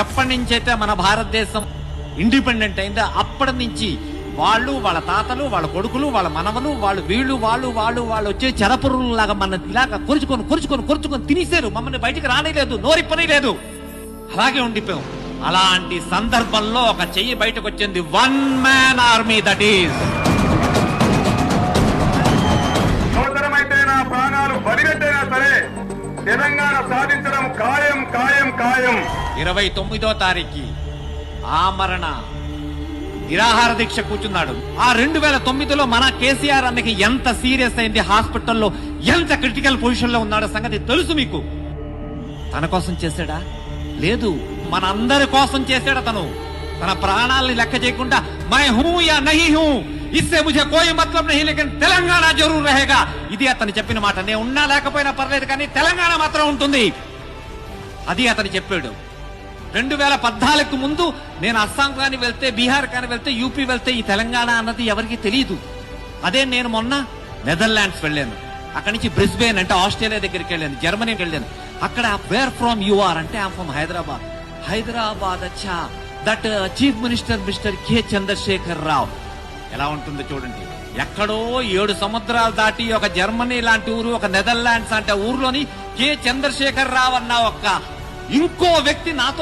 ఎప్పటి నుంచి అయితే మన భారతదేశం ఇండిపెండెంట్ అయిందో అప్పటి నుంచి వాళ్ళు వాళ్ళ తాతలు వాళ్ళ కొడుకులు వాళ్ళ మనవలు వాళ్ళు వీళ్ళు వాళ్ళు వాళ్ళు వాళ్ళు వచ్చే చెరపురులాగా మన ఇలాగా కొరుచుకొని కొరుచుకొని కొరుచుకొని తినేశారు. మమ్మల్ని బయటికి రానేలేదు నోరిప్పని లేదు అలాగే ఉండిపోయాం. అలాంటి సందర్భంలో ఒక చెయ్యి బయటకు వచ్చింది. One man army that is ప్రాణాలు బలిగట్టైనా సరే తెలంగాణ సాధించడం ఖాయం ఖాయం ఖాయం ఇరవై తొమ్మిదో తారీఖు ఆమరణ నిరాహార దీక్ష కూర్చున్నాడు. ఆ రెండు వేల తొమ్మిదిలో మన కేసీఆర్ అన్నకి ఎంత సీరియస్ అయింది హాస్పిటల్లో ఎంత క్రిటికల్ పొజిషన్లో ఉన్నాడో సంగతి తెలుసు మీకు. తన కోసం చేశాడా? లేదు. మన అందరి కోసం చేశాడు అతను. తన ప్రాణాలని లెక్క చేయకుండా మై హూ యా నహి హూ ఇస్సే ముజే కోయి మతలబ్ నహి లేకన్ తెలంగాణ జరూర్ రహేగా. ఇది అతను చెప్పిన మాట. నేను ఉన్నా లేకపోయినా పర్లేదు కానీ తెలంగాణ మాత్రం ఉంటుంది. అది అతను చెప్పాడు. రెండు వేల పద్నాలుగు ముందు నేను అస్సాం కానీ వెళ్తే బీహార్ కానీ వెళ్తే యూపీ వెళ్తే ఈ తెలంగాణ అన్నది ఎవరికి తెలియదు. అదే నేను మొన్న నెదర్లాండ్స్ వెళ్ళాను. అక్కడి నుంచి బ్రిస్బేన్ అంటే ఆస్ట్రేలియా దగ్గరికి వెళ్ళాను జర్మనీకి వెళ్ళాను. అక్కడ వేర్ ఫ్రమ్ యు ఆర్ అంటే ఐమ్ ఫ్రమ్ హైదరాబాద్. హైదరాబాద్ అచ్చా. That chief minister mister K Chandrashekar Rao. ఎలా ఉంటుందో చూడండి. ఎక్కడో ఏడు సముద్రాలు దాటి ఒక జర్మనీ లాంటి ఊరు ఒక నెదర్లాండ్స్ అంటే ఊర్లోని కె చంద్రశేఖర్ రావు అన్న ఒక ఇంకో వ్యక్తి నాతో